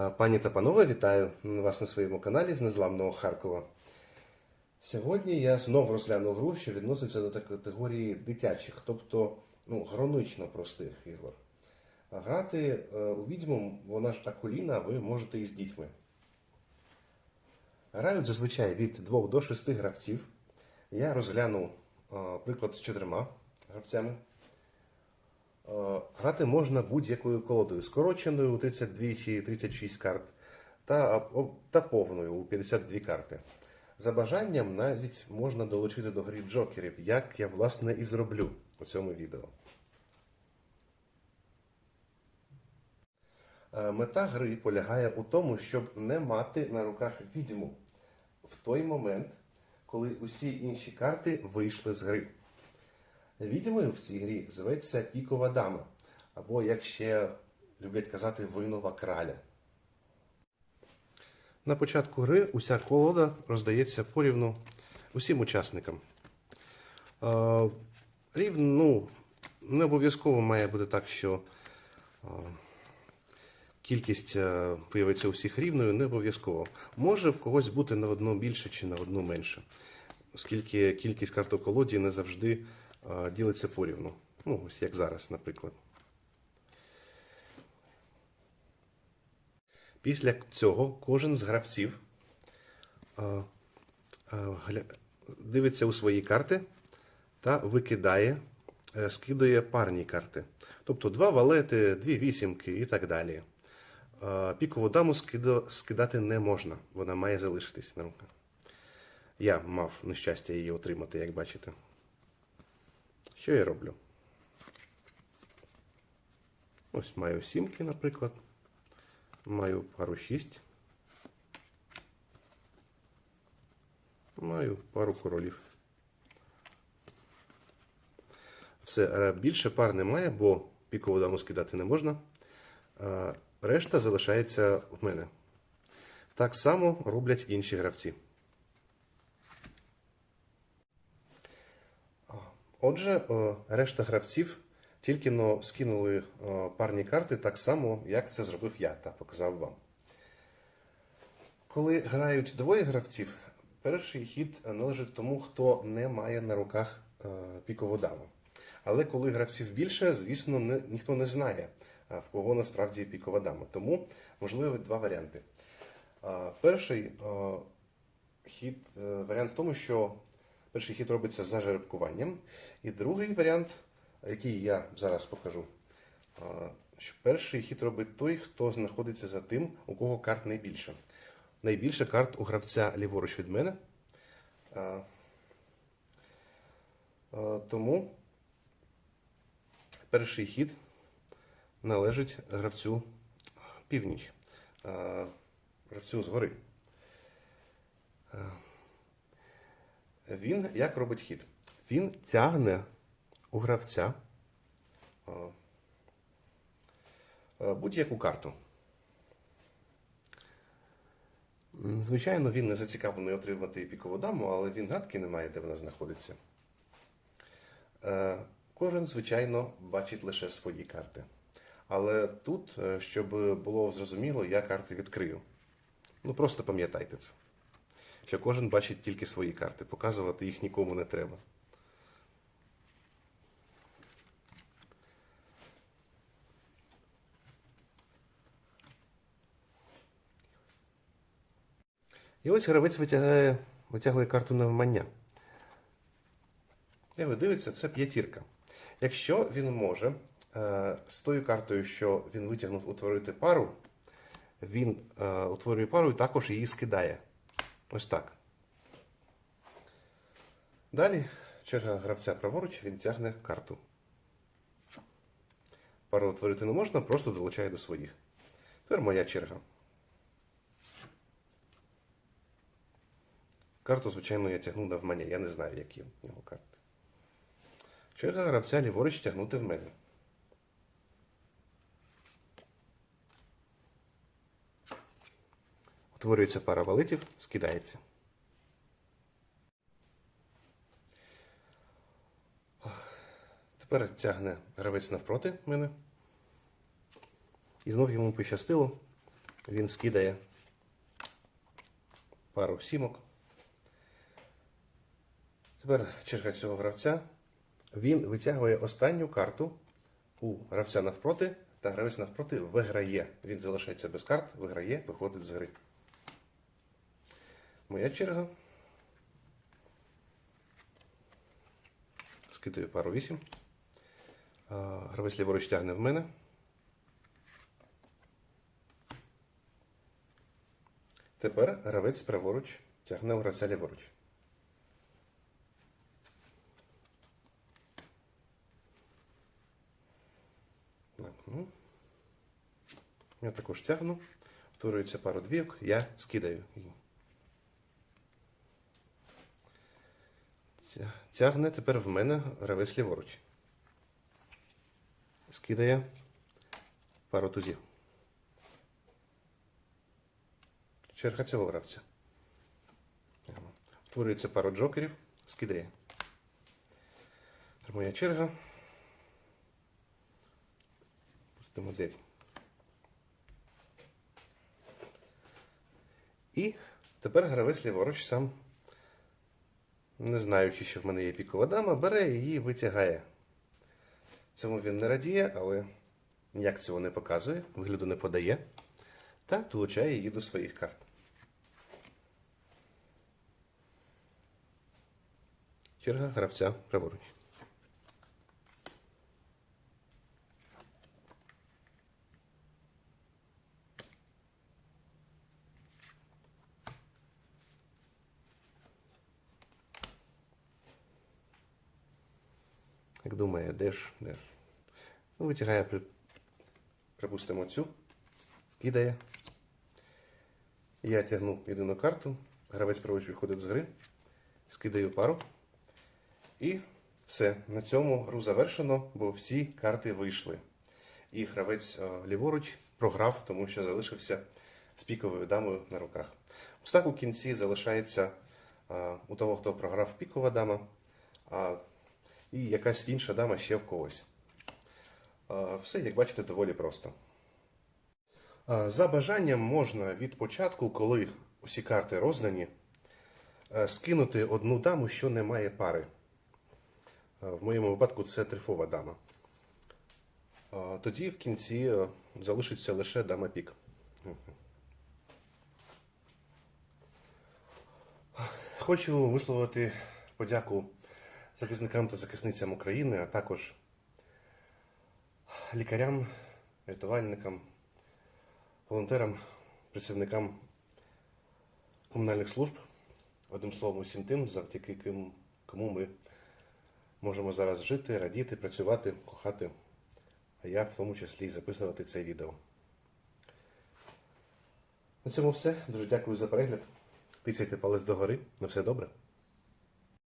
А, Пані та панове, вітаю вас на своєму каналі з Незламного Харкова. Сьогодні я знову розгляну гру, що відноситься до категорії дитячих, тобто ну, гранично простих ігор. Грати е, у відьму, вона ж акуліна, ви можете і з дітьми. Грають зазвичай від 2 до 6 гравців. Я розгляну е, приклад з чотирма гравцями. Е, Грати можна будь-якою колодою, скороченою у 32 чи 36 карт, та, та повною у 52 карти. За бажанням навіть можна долучити до гри джокерів, як я власне і зроблю у цьому відео. Е, Мета гри полягає у тому, щоб не мати на руках відьму в той момент, коли усі інші карти вийшли з гри. Відьмою в цій грі зветься пікова дама, або, як ще люблять казати, винова краля. На початку гри уся колода роздається порівну усім учасникам. Е, Рівно, ну, не обов'язково має бути так, що е, кількість е, виявиться у всіх рівною, не обов'язково. Може в когось бути на одну більше чи на одну менше, оскільки кількість карт у колоді не завжди е, ділиться порівну. Ну, ось як зараз, наприклад. Після цього кожен з гравців е, е, дивиться у свої карти та викидає, е, скидає парні карти. Тобто два валети, дві вісімки і так далі. Е, Пікову даму скидати не можна, вона має залишитись на руках. Я мав нещастя її отримати, як бачите. Що я роблю? Ось маю сімки, наприклад. Маю пару 6. Маю пару королів. Все, е, більше пар немає, бо пікову даму скидати не можна. Е, Решта залишається в мене. Так само роблять інші гравці. Отже, е, решта гравців тільки но скинули е, парні карти так само, як це зробив я та показав вам. Коли грають двоє гравців, перший хід належить тому, хто не має на руках е, пікову даму. Але коли гравців більше, звісно, не, ніхто не знає, в кого насправді пікова дама. Тому можливі два варіанти. Перший хід, варіант в тому, що перший хід робиться за жеребкуванням, і другий варіант, який я зараз покажу, що перший хід робить той, хто знаходиться за тим, у кого карт найбільше. Найбільше карт у гравця ліворуч від мене. Тому перший хід належить гравцю північ, гравцю згори. Він як робить хід? Він тягне у гравця е, е, будь-яку карту. Звичайно, він не зацікавлений отримати пікову даму, але він гадки не має, де вона знаходиться. Е, Кожен, звичайно, бачить лише свої карти. Але тут, щоб було зрозуміло, я карти відкрию. Ну просто пам'ятайте це. Що кожен бачить тільки свої карти. Показувати їх нікому не треба. І ось гравець витягає, витягує карту навмання. Як ви дивиться, це п'ятірка. Якщо він може е, з тою картою, що він витягнув, утворити пару, він е, утворює пару і також її скидає. Ось так. Далі черга гравця праворуч, він тягне карту. Пару утворити не можна, просто долучає до своїх. Тепер моя черга. Карту, звичайно, я тягну навмання. Я не знаю, які в нього карти. Черга гравця ліворуч тягнути в мене. Утворюється пара валитів, скидається. Тепер тягне гравець навпроти мене. І знов йому пощастило. Він скидає пару сімок. Тепер черга цього гравця. Він витягує останню карту у гравця навпроти, та гравець навпроти виграє. Він залишається без карт, виграє, виходить з гри. Моя черга. Скидаю пару 8. Гравець ліворуч тягне в мене. Тепер гравець праворуч тягне у гравця ліворуч. Так, ну. Я також тягну. Втворюється пару двійок, я скидаю її. Тягне тепер в мене гравець ліворуч. Скидає пару тузів. Черга цього гравця. Втворюється пару джокерів, скидає. Моя черга. Пустимо 9. І тепер гравець ліворуч сам, не знаючи, що в мене є пікова дама, бере її і витягає. Цьому він не радіє, але ніяк цього не показує, вигляду не подає та долучає її до своїх карт. Черга гравця праворуч. Як думає, де ж, де ж? Ну, витягає, припустимо, цю, скидає. Я тягну єдину карту, гравець праворуч виходить з гри, скидаю пару. І все. На цьому гру завершено, бо всі карти вийшли. І гравець е, ліворуч програв, тому що залишився з піковою дамою на руках. Ось так у кінці залишається е, у того, хто програв пікова дама, а, і якась інша дама ще в когось. Все, як бачите, доволі просто. За бажанням можна від початку, коли усі карти роздані, е, скинути одну даму, що не має пари. Е, В моєму випадку це трифова дама. Тоді в кінці е, залишиться лише дама пік. Хочу висловити подяку захисникам та захисницям України, а також лікарям, рятувальникам, волонтерам, працівникам комунальних служб. Одним словом, усім тим, завдяки ким- кому ми можемо зараз жити, радіти, працювати, кохати, а я в тому числі записувати це відео. На цьому все. Дуже дякую за перегляд. Тицяйте палець догори. На все добре.